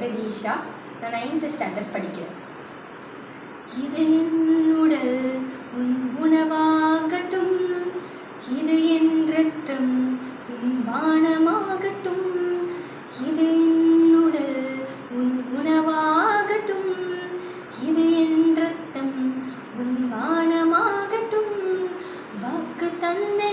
பேர் ஈஷா நான் ninth standard படிக்கிறேன். இது என்னுடல் உன் உணவாகட்டும். இது என் ரத்தம் உன் பானமாகட்டும். இது என்னுடல் உன் உணவாகட்டும். இது என் ரத்தம் உன் பானமாகட்டும். வாக்கு தந்தை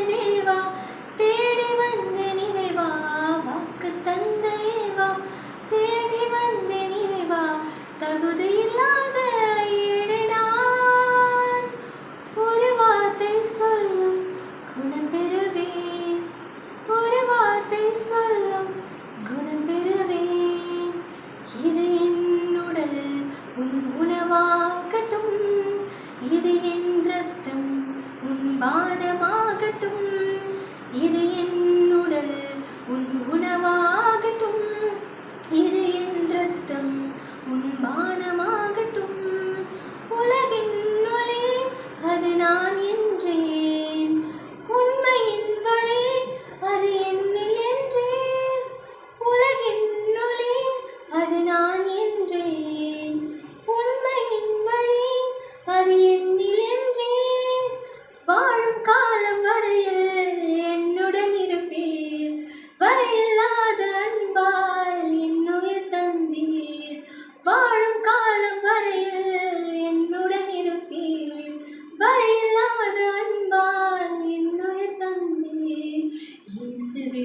உன் இது என் ரத்தம். உன் பானமாகட்டும்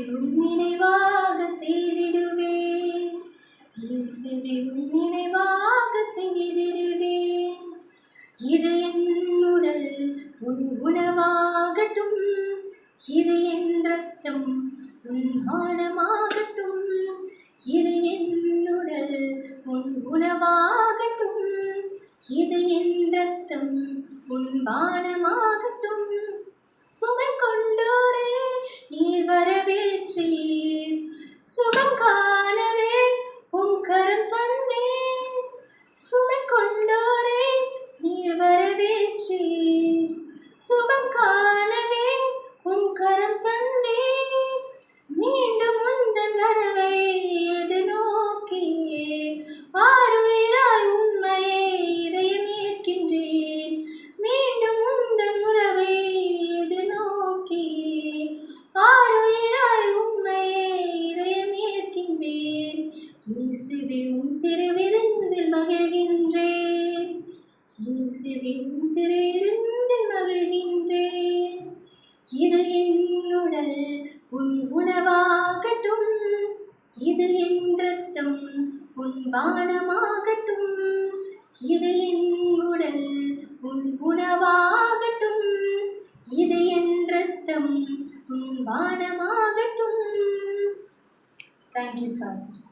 இயேசுவே நினைவாக செய்திடுவேன். இயேசுவே உன் நினைவாக செய்திடுவேன். இது என் உடல் உன் உணவாகட்டும். இது என் ரத்தம் உன் பானமாகட்டும் இது என் உடல் உன் உணவாகட்டும். இது என் ரத்தம் உன் பானமாகட்டும். சுமை காணவே உன் கரம் தந்தே. சுமை கொண்டோரே நீர் வரவேற்றி. சுகம் இயேசுவே மகிழ்கின்றேன் இது என்னுடல் உன் உணவாகட்டும். இது என் ரத்தம் உன் பானமாகட்டும். இது என் உடல் உன் உணவாகட்டும். இது என் ரத்தம் உன் பானமாகட்டும். Thank you father